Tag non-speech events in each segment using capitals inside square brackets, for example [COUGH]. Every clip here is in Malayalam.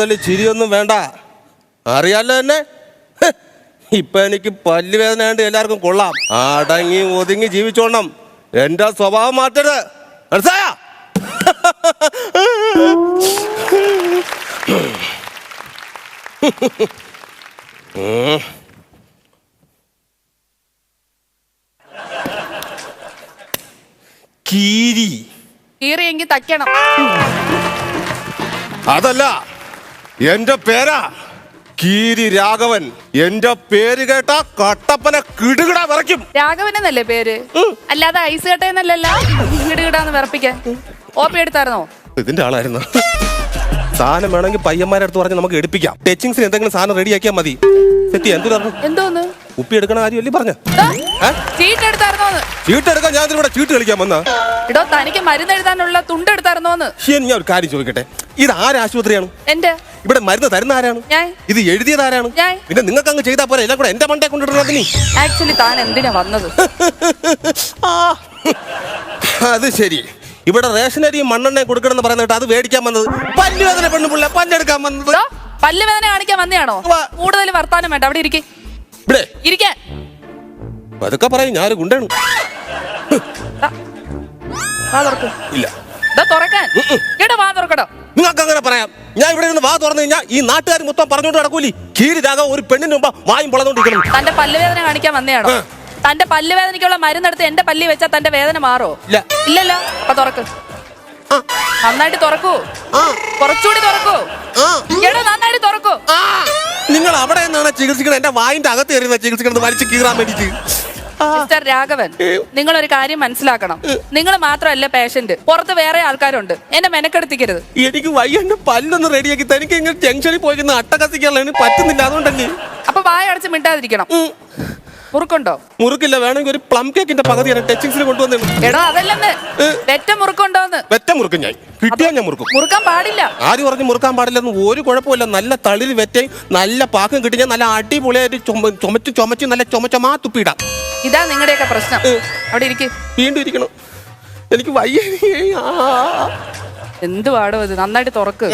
കൂടുതൽ ചിരിയൊന്നും വേണ്ട. അറിയാലോ എന്നെ? ഇപ്പൊ എനിക്ക് പല്ലുവേദന ഉണ്ട് എല്ലാവർക്കും കൊള്ളാം. അടങ്ങി ഒതുങ്ങി ജീവിച്ചോണം എന്റെ സ്വഭാവം മാറ്റരുത്. മനസ്സായ കീരി. കീറിയെങ്കിൽ തയ്ക്കണം. അതല്ല. എന്റെ പേരാ കീരി രാഘവൻ. എന്റെ പേര് കേട്ട കട്ടപ്പന കിടുകിട വിറയ്ക്കും. രാഘവൻ എന്നല്ലേ പേര്? അല്ലാതെ ഐസ് കേട്ടെന്നല്ലല്ലോ കിടുകിടാന്ന് വിറപ്പിക്കാൻ. ഓപ്പി എടുത്തായിരുന്നോ? ഇതിന്റെ ആളായിരുന്നു. സാധനം വേണമെങ്കിൽ പയ്യന്മാരെ അടുത്ത് പറഞ്ഞ് നമുക്ക് എടുപ്പിക്കാം. ടച്ചിങ്സിന് എന്തെങ്കിലും സാധനം റെഡിയാക്കിയാൽ മതി. എന്തോന്ന്? ഉപ്പി എടുക്കണ കാര്യമല്ലേ പറഞ്ഞ? ദാ, ചീട്ട് എടുത്തായിരുന്നോന്ന് ചീട്ട് എടുക്കാൻ ഞാൻ ഇവിടെ ചീട്ട് കളിക്കാൻ വന്ന? ഇടോ തനിക്ക് മരുന്ന് എഴുതാനുള്ള തുണ്ട് എടുത്തായിരുന്നോന്ന് ഞാൻ ഒരു കാര്യം ചോദിക്കട്ടെ? ഇത് ആരാശുപത്രിയാണ് എന്റെ? ഇവിടെ മരുന്ന് തരുന്ന ആരാണ്? ഇത് എഴുതിയത് ആരാണ്. പിന്നെ നിങ്ങൾക്ക് അങ്ങ് ചെയ്താൽ പോലെ എല്ലാം കൂടെ എന്റെ മണ്ടേ കൊണ്ടിടുന്നത് നീ ആക്ച്വലി താൻ എന്തിനാ വന്നത്? [LAUGHS] അത് ശരി. ഇവിടെ റേഷൻ റേഷനരിയും മണ്ണെണ്ണയും കൊടുക്കണമെന്ന് പറയുന്നിട്ട് അത് മേടിക്കാൻ വന്നത്. പല്ലുവേദന പെണ്ണുപിള്ള പല്ലെടുക്കാൻ വന്നത്. പല്ലുവേദന പല്ല് വേദന കാണിക്കാൻ വന്നതാണോ. കൂടുതൽ വർത്താനം വേണ്ട അവിടെ ഇരിക്കെ. ഇവിടെ ഇരിക്കാൻ അതൊക്കെ പറയും ഞാൻ ഗുണ്ടാണ് ഇല്ല. തുറക്കാൻ. വാ തുറക്കടോ. നിങ്ങൾക്ക് അങ്ങനെ പറയാം. ഞാൻ ഇവിടെ നിന്ന് വാ തുറന്നു കഴിഞ്ഞാൽ ഈ നാട്ടുകാർ മൊത്തം പറഞ്ഞുകൊണ്ട് നടക്കൂലി. കീരി രാഗം ഒരു പെണ്ണിന് മുമ്പ് വായും പൊളന്നോണ്ടിരിക്കണം തന്റെ പല്ലുവേദന കാണിക്കാൻ വന്നയാണോ? തന്റെ പല്ല് വേദനയ്ക്കുള്ള മരുന്നെടുത്ത് എന്റെ പല്ലി വെച്ചാൽ തന്റെ വേദന മാറോ? ഇല്ല. ഇല്ലല്ലോ. അപ്പൊ തുറക്ക്. ആ. നന്നായിട്ട് തുറക്കൂ. കുറച്ചുകൂടി തുറക്കൂ. എടോ നന്നായിട്ട് തുറക്കൂ. നിങ്ങൾ അവിടെ നിന്നാണ് ചികിത്സിക്കണം എന്റെ വായിന്റെ അകത്ത് കയറി ചികിത്സിക്കുന്നത് വലിച്ചു കീറാൻ വേണ്ടിട്ട് മിസ്റ്റർ രാഘവൻ നിങ്ങൾ ഒരു കാര്യം മനസ്സിലാക്കണം. നിങ്ങൾ മാത്രമല്ല പേഷ്യന്റ് പുറത്ത് വേറെ ആൾക്കാരുണ്ട്. എന്നെ മെനക്കെടുത്തിക്കരുത്. എനിക്ക് വയ്യ എന്റെ പല്ലൊന്ന് റെഡിയാക്കി തനിക്ക് ഇങ്ങനെ ജംഗ്ഷനിൽ പോയി അട്ടകത്തിക്കാൻ പറ്റുന്നില്ല. അതുകൊണ്ടല്ലേ. അപ്പൊ വായ അടച്ച് മിണ്ടാതിരിക്കണം. മുറുക്കുണ്ടോ? മുറുക്കില്ല വേണമെങ്കിൽ ഒരു പ്ലം കേക്കിന്റെ പകുതിയാണ് ടച്ചിങ്സിൽ കൊണ്ടുവന്നു. എടോ അതല്ലെന്ന്. വെറ്റ മുറുക്കുണ്ടോന്ന്. വെറ്റ മുറുക്കും ഞാൻ. കിട്ടിയാ ഞാൻ മുറുക്കും. മുറുക്കാൻ പാടില്ല. ആര് പറഞ്ഞ് മുറുക്കാൻ പാടില്ലെന്ന് ഒരു കുഴപ്പമില്ല. നല്ല തളിര് വെറ്റയും നല്ല പാക്കും കിട്ടി ഞാൻ. നല്ല അടിപൊളിയായിട്ട് ചുമ ചുമച്ച് ചുമച്ച് നല്ല ചുമച്ചമാ തുപ്പിടാ ഇതാ നിങ്ങളുടെയൊക്കെ പ്രശ്നം. അവിടെ ഇരിക്കും. വീണ്ടും ഇരിക്കണം. എനിക്ക് വയ്യ. എന്ത് പാടോ ഇത്? നന്നായിട്ട് തുറക്ക്.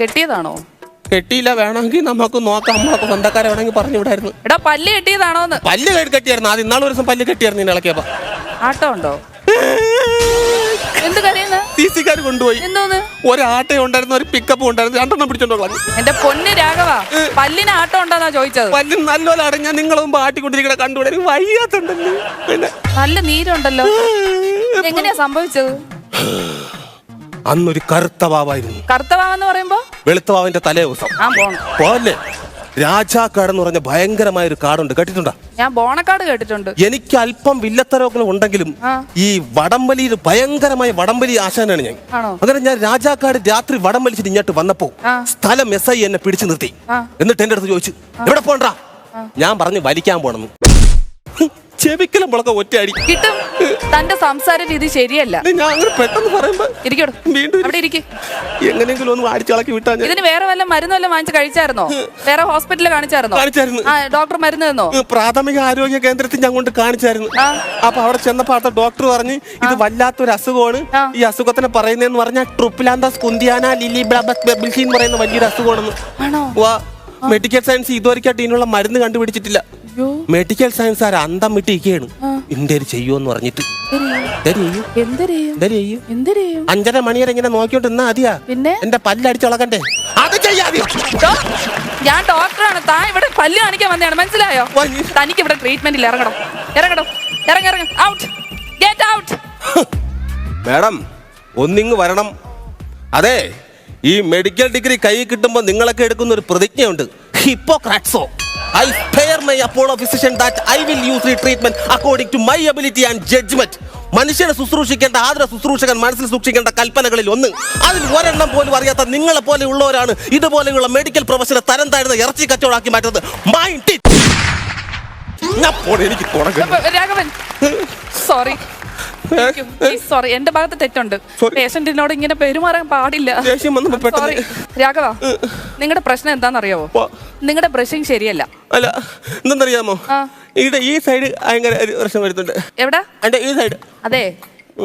കെട്ടിയതാണോ? കെട്ടിയില്ല വേണമെങ്കിൽ നമുക്ക് നോക്കാം. നമ്മളൊക്കെ സ്വന്തക്കാരെ വേണമെങ്കിൽ പറഞ്ഞു വിടായിരുന്നു. എടാ പല്ല് കെട്ടിയതാണോന്ന്? പല്ല് കെട്ടി കെട്ടിയായിരുന്നു. അത് ഇന്നാളെ ഒരു ദിവസം പല്ല് കെട്ടിയായിരുന്നു ഇന്ന് ഇളക്കിയപ്പോ. ആട്ടം ഉണ്ടോ? എന്ത് കരയുന്ന സി സിക്കാർ കൊണ്ടുപോയി. എന്തോന്ന്? ഒരാട്ടയും ഉണ്ടായിരുന്നു ഒരു പിക്കപ്പ് ഉണ്ടായിരുന്നു. രണ്ടെണ്ണം പിടിച്ചോണ്ട് കളഞ്ഞു എന്റെ പൊന്ന് രാഘവ പല്ലിന് ആട്ടം ഉണ്ടോന്നാ ചോദിച്ചത്. പല്ല് നല്ലപോലെ അടഞ്ഞാൽ നിങ്ങളെ മുമ്പ് ആട്ടിക്കൊണ്ടിരിക്കണ കണ്ടുകൂടെ എനിക്ക് വയ്യാത്തുണ്ടല്ലോ പിന്നെ നല്ല നീരുണ്ടല്ലോ. എങ്ങനെയാ സംഭവിച്ചത്? അന്നൊരു കറുത്ത വാവായിരുന്നു. കറുത്ത വാവെന്ന് പറയുമ്പോ? വെളുത്ത വാവിന്റെ തലേ ദിവസം. ഞാൻ പോണം പോലെ രാജാക്കാട് എന്ന് പറഞ്ഞ ഭയങ്കരമായ ഒരു കാടുണ്ട്. കേട്ടിട്ടുണ്ടോ? ഞാൻ ബോണക്കാട് കേട്ടിട്ടുണ്ട്. എനിക്ക് അല്പം വില്ലത്തരമൊക്കെ ഉണ്ടെങ്കിലും ഈ വടംവലിയിൽ ഭയങ്കരമായ വടംവലി ആശാനാണ് ഞാൻ. ആണോ? അങ്ങനെ ഞാൻ രാജാക്കാട് രാത്രി വടം വലിച്ചിട്ട് ഇങ്ങോട്ട് വന്നപ്പോ സ്ഥലം എസ് ഐ എന്നെ പിടിച്ചു നിർത്തി. എന്നിട്ട് എന്റെ അടുത്ത് ചോദിച്ചു എവിടെ പോണ്ടാ ഞാൻ പറഞ്ഞു വലിക്കാൻ പോണെന്ന്. ചെവിക്കലും മുളക്ക ഒറ്റയടി. കിട്ടും. തന്റെ സംസാര രീതി ശരിയല്ല. ഞാൻ അങ്ങനെ പെട്ടെന്ന് പറയുമ്പോ ഇരിക്കടോ. വീണ്ടും അവിടെ ഇരിക്കും. എങ്ങനെയെങ്കിലും ഒന്ന് അടിച്ചിളക്കി വിട്ടാ ഞാൻ ഇതിന് വേറെ വല്ല മരുന്ന് വല്ലതും വാങ്ങിച്ച് കഴിച്ചായിരുന്നോ? വേറെ ഹോസ്പിറ്റലിൽ കാണിച്ചായിരുന്നോ? കാണിച്ചായിരുന്നു. ആ ഡോക്ടർ മരുന്ന് തന്നോ? പ്രാഥമിക ആരോഗ്യ കേന്ദ്രത്തിൽ ഞാൻ കൊണ്ട് കാണിച്ചായിരുന്നു. അപ്പൊ അവിടെ ചെന്നപ്പോ അവിടുത്തെ ഡോക്ടർ പറഞ്ഞ് ഇത് വല്ലാത്തൊരു അസുഖമാണ്. ഈ അസുഖത്തിനെ പറയുന്നതെന്ന് പറഞ്ഞാൽ ട്രിപ്പിലാന്താസ് കുന്തിയാന ലിലി ബ്ലബസ് ബെബിൾസി എന്ന് പറയുന്ന വലിയൊരു അസുഖമാണെന്ന്. ആണോ? വാ. മെഡിക്കൽ സയൻസ് ഇതുവരെ ഇതിനുള്ള മരുന്ന് കണ്ടുപിടിച്ചിട്ടില്ല. അയ്യോ. മെഡിക്കൽ സയൻസ് ആര്? അന്തം വിട്ടിരിക്കുകയാണ് ഇന്ത്യയിൽ ചെയ്യുമെന്ന് പറഞ്ഞിട്ട്. അഞ്ചര മണിവരെ ഇങ്ങനെ നോക്കിയോണ്ട് നിന്നാ മതിയാ. പിന്നെ? എന്റെ പല്ലടിച്ചളകണ്ടേ അത് ചെയ്യാതെ ഞാൻ ഡോക്ടറാണ്. താ ഇവിടെ പല്ല് കാണിക്കാൻ വന്നതാണ്. മനസ്സിലായോ? തനിക്ക് ഇവിടെ ട്രീറ്റ്മെന്റിൽ ഇറങ്ങണം ഇറങ്ങണം ഇറങ്ങ ഇറങ്ങ. ഔട്ട് ഗെറ്റ് ഔട്ട് മാഡം ഒന്നിങ്ങ് വരണം. അതെ ഈ മെഡിക്കൽ ഡിഗ്രി കൈ കിട്ടുമ്പോൾ നിങ്ങളൊക്കെ എടുക്കുന്ന ഒരു പ്രതിജ്ഞയുണ്ട്. ഹിപ്പോക്രാറ്റ്സോ I spare my Apollo physician that I will use the treatment according to my ability and judgement മനുഷ്യനെ ശുശ്രൂഷിക്കേണ്ട ആദര ശുശ്രൂഷകൻ മനസ്സിൽ സൂക്ഷിക്കേണ്ട കൽപ്പനകളിൽ ഒന്ന്. അതിൽ ഒരെണ്ണം പോലും അറിയാത്ത നിങ്ങളെ പോലെയുള്ളവരാണ് ഇതുപോലെയുള്ള മെഡിക്കൽ പ്രൊഫഷനെ തരം താഴ്ന്ന ഇറച്ചി കച്ചവടാക്കി മാറ്റുന്നത്. മൈൻഡ് എനിക്ക് രാഘവൻ സോറി സോറി എന്റെ ഭാഗത്ത് തെറ്റുണ്ട്. പേഷ്യന്റിനോട് ഇങ്ങനെ പെരുമാറാൻ പാടില്ല. സോറി രാഘവ നിങ്ങളുടെ പ്രശ്നം എന്താണെന്നറിയാവോ. നിങ്ങളുടെ ബ്രഷിംഗ് ശരിയല്ല. അല്ല എന്തെന്നറിയാമോ. ഇവിടെ ഈ സൈഡ് ഭയങ്കര പ്രശ്നം വരുന്നുണ്ട്. എവിടെ? എന്റെ ഈ സൈഡ് അതെ.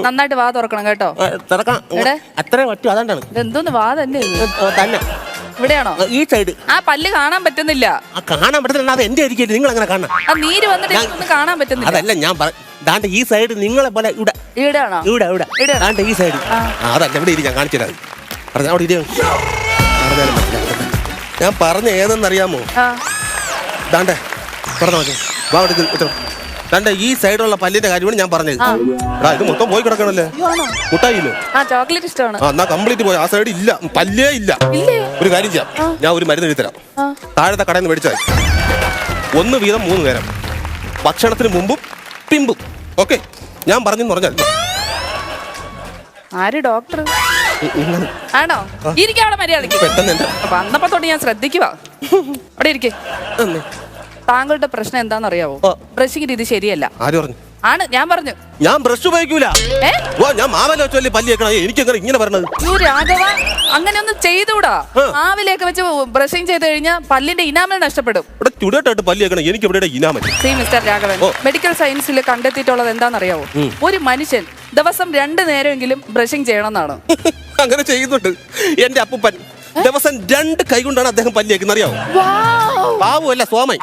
നന്നായിട്ട് വാ തുറക്കണം കേട്ടോ. എന്തോന്ന്? അത്രേ പറ്റൂ അതാണ്ടാണ്. ഇതെന്തോന്ന് വാ തന്നെ തന്നെ. ഇവിടെയാണോ? ഈ സൈഡ് ആ പല്ല് കാണാൻ പറ്റുന്നില്ല. കാണാൻ പറ്റുന്നില്ല അത് എന്റെ ആയിരിക്കും നിങ്ങൾ അങ്ങനെ കാണണം. ആ നീര് വന്നിട്ട് കാണാൻ പറ്റുന്നില്ല. അതല്ല ഞാൻ ദാണ്ട് ഈ സൈഡ് നിങ്ങളെ പോലെ ഇവിടെ. ഇവിടെയാണോ? ഇവിടെ ഇവിടെ. ഇവിടെ. ദാണ്ട് ഈ സൈഡ്. ആ. അതല്ല ഇവിടെ ഇരി ഞാൻ പറഞ്ഞ അവിടെ ഇരി പറഞ്ഞാലും. ഞാൻ പറഞ്ഞ ഏതെന്നറിയാമോ? ആ. ദാണ്ടെ പറഞ്ഞോ വാ അവിടെ ഇത്. ദാണ്ടെ ഈ സൈഡുള്ള പല്ലിന്റെ കാര്യമാണ് ഞാൻ പറഞ്ഞത്. ആ. എടാ ഇത് മൊത്തം പോയി കിടക്കണല്ലേ? മുട്ടായില്ലോ? ആ ചോക്ലേറ്റ് ഇഷ്ടമാണ്. ആ എന്നാ കംപ്ലീറ്റ് പോയി. ആ സൈഡ് ഇല്ല പല്ലേ ഇല്ല. ഇല്ലേ? ഒരു കാര്യം ചെയ്യാം. ഞാൻ ഒരു മരുന്ന് എഴുതി തരാം ആ. താഴത്തെ കടയിൽ നിന്ന് മേടിച്ചാൽ മതി. ഒന്ന് വീതം മൂന്ന് നേരം. ഭക്ഷണത്തിന് മുമ്പും പിമ്പും. ഓക്കെ ഞാൻ പറഞ്ഞു പറഞ്ഞാൽ ആര് ഡോക്ടർ? ആണോ? ഇരിക്കാവിടെ മര്യാദയ്ക്ക് പെട്ടെന്ന് എന്റെ വന്നപ്പോ തൊട്ട് ഞാൻ ശ്രദ്ധിക്കുക അവിടെ ഇരിക്കേ. താങ്കളുടെ പ്രശ്നം എന്താണെന്ന് അറിയാവോ? ബ്രഷിംഗ് രീതി ശരിയല്ല. ആര് പറഞ്ഞു? ആണ് ഞാൻ പറഞ്ഞു. ഞാൻ ബ്രഷ് ഉപയോഗിക്കൂല. ഏ? ഓ ഞാൻ മാവല വെച്ച് വലിയ പല്ലി വെക്കണം എനിക്ക് എങ്ങനെ ഇങ്ങനെ പറഞ്ഞത്. യ്യോ, രാഘവ അങ്ങനെ ഒന്നും ചെയ്തുകൂടാ. ആ. ആവിലേക്ക് വെച്ച് ബ്രഷിംഗ് ചെയ്ത് കഴിഞ്ഞാൽ പല്ലിന്റെ ഇനാമൽ നഷ്ടപ്പെടും. ഇവിടെ ചുടട്ടായിട്ട് പല്ലി വെക്കണം. എനിക്ക് ഇവിടെ enamel. See mister Raghavan oh. Medical സയൻസിൽ കണ്ടെത്തിയിട്ടുള്ളത് എന്താണെന്നറിയാവോ? ഒരു മനുഷ്യൻ ദിവസം രണ്ടു നേരമെങ്കിലും ബ്രഷിംഗ് ചെയ്യണമെന്നാണ്? [LAUGHS] അങ്ങനെ ചെയ്യുന്നുണ്ട്. എന്റെ അപ്പൂപ്പൻ. ദിവസം രണ്ട് കൈ കൊണ്ടാണ് അദ്ദേഹം പല്ലി വെക്കുന്നത് അറിയാവോ? പാവമല്ല സോമൻ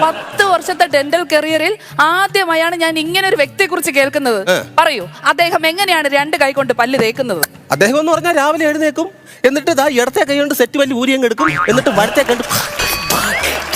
പത്ത് വർഷത്തെ ഡെന്റൽ കരിയറിൽ ആദ്യമായാണ് ഞാൻ ഇങ്ങനെ ഒരു വ്യക്തിയെ കുറിച്ച് കേൾക്കുന്നത് പറയൂ അദ്ദേഹം എങ്ങനെയാണ് രണ്ട് കൈ കൊണ്ട് പല്ല് തേക്കുന്നത്? അദ്ദേഹം എന്ന് പറഞ്ഞാൽ രാവിലെ എഴുന്നേക്കും എന്നിട്ട് ഇതാ ഇടത്തെ കൈ കൊണ്ട് സെറ്റ് വലിയ ഊരിയങ്ങ് എടുക്കും എന്നിട്ട് വലത്തെ കണ്ട്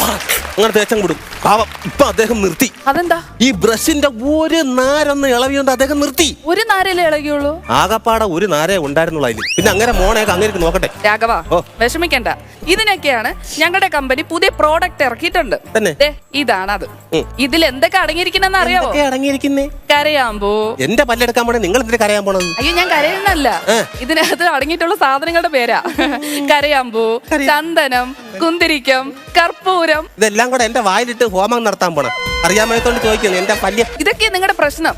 അങ്ങനെ തേച്ചങ്ങ് വിടും പാവം. ഇപ്പൊ അദ്ദേഹം നിർത്തി. അതെന്താ? ഈ ബ്രഷിന്റെ ഒരു നാരൊന്ന് ഇളവിയുണ്ട് അദ്ദേഹം നിർത്തി. ഒരു നാരല്ലേ ഇളകിയുള്ളൂ? ആകപ്പാടെ ഒരു നാരേ ഉണ്ടായിരുന്നുള്ളൂ അതിൽ പിന്നെ അങ്ങനെ മോണയൊക്കെ അങ്ങനെ നോക്കട്ടെ. രാഘവ ഓ. വിഷമിക്കണ്ട. ഇതിനൊക്കെയാണ് ഞങ്ങളുടെ കമ്പനി പുതിയ പ്രോഡക്റ്റ് ഇറക്കിയിട്ടുണ്ട്. തന്നെ? ദേ, ഇതാണ് അത് ഉം. ഇതിൽ എന്തൊക്കെ അടങ്ങിയിരിക്കുന്നെന്ന് അറിയാവോ? എന്തൊക്കെ അടങ്ങിയിരിക്കുന്നേ? കരയാമ്പോ. എന്റെ പല്ലെടുക്കാൻ പോണേ നിങ്ങൾ എന്തിനു കരയാൻ പോണത്? അയ്യോ ഞാൻ കരയുന്നല്ല ഏ. ഇതിനകത്ത് അടങ്ങിയിട്ടുള്ള സാധനങ്ങളുടെ പേരാ. [LAUGHS] കരയാമ്പൂ ചന്ദനം കുന്തിരിക്കം കർപ്പൂരം ഇതെല്ലാം കൂടെ എന്റെ വായിലിട്ട് ഹോമം നടത്താൻ പോണം. അറിയാമത്തോണ്ട് ചോദിക്കുന്നു എന്റെ പല്ല് ഇതൊക്കെ നിങ്ങളുടെ പ്രശ്നം.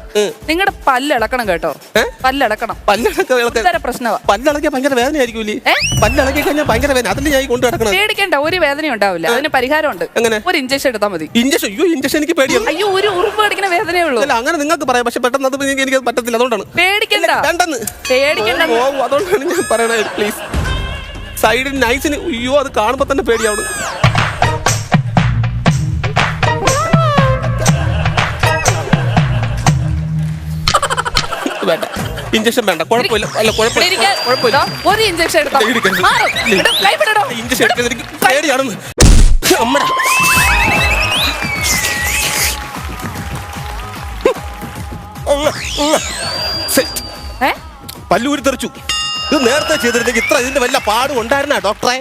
നിങ്ങളുടെ പല്ലിളക്കണം കേട്ടോ? പല്ലിളക്കണം. പല്ലടക്കം ഇതര പ്രശ്നമാ പല്ലിളക്കിയ ഭയങ്കര വേദന ആയിരിക്കും പല്ലിളക്കി കഴിഞ്ഞാൽ ഭയങ്കര വേദന. അതിൽ ഞാൻ കൊണ്ടു നടക്കണം പേടിക്കേണ്ട ഒരു വേദന ഉണ്ടാവില്ല. അതിന് പരിഹാരമുണ്ട്. അങ്ങനെ ഒരു ഇഞ്ചക്ഷൻ എടുത്താൽ മതി. ഇഞ്ചക്ഷൻ അയ്യോ ഇഞ്ചക്ഷൻ എനിക്ക് പേടിയാണ്. അയ്യോ ഒരു ഉറുമ്പ് കടിക്കുന്ന വേദനയേ ഉള്ളൂ. അല്ല അങ്ങനെ നിങ്ങൾക്ക് പറയാം. പക്ഷെ പെട്ടെന്ന് അത് എനിക്ക് പറ്റത്തില്ല. അതുകൊണ്ടാണ്. പേടിക്കണ്ട. വേണ്ടെന്ന്. പേടിക്കണ്ട. അതുകൊണ്ടാണ് ഞാൻ പറയണത് പ്ലീസ് സൈഡിൽ നൈസിന് അയ്യോ അത് കാണുമ്പോ തന്നെ പേടിയാവണം വേണ്ട. ഇഞ്ചക്ഷൻ വേണ്ട. കുഴപ്പമില്ല. അല്ല കുഴപ്പമില്ല. കുഴപ്പമില്ല. ഒരു ഇഞ്ചക്ഷൻ എടുത്തോ. മാറ്. ഇടോ. ഇഞ്ചക്ഷൻ എടുക്കുന്നത് എനിക്ക് പേടിയാണെന്ന്. അമ്മടാ. സെറ്റ് ഏ? പല്ലൂരി തെറിച്ചു. ഇത് നേരത്തെ ചെയ്തിരുന്നെങ്കിൽ ഇത്ര ഇതിന്റെ വല്ല പാടും ഉണ്ടായിരുന്ന ഡോക്ടറെ?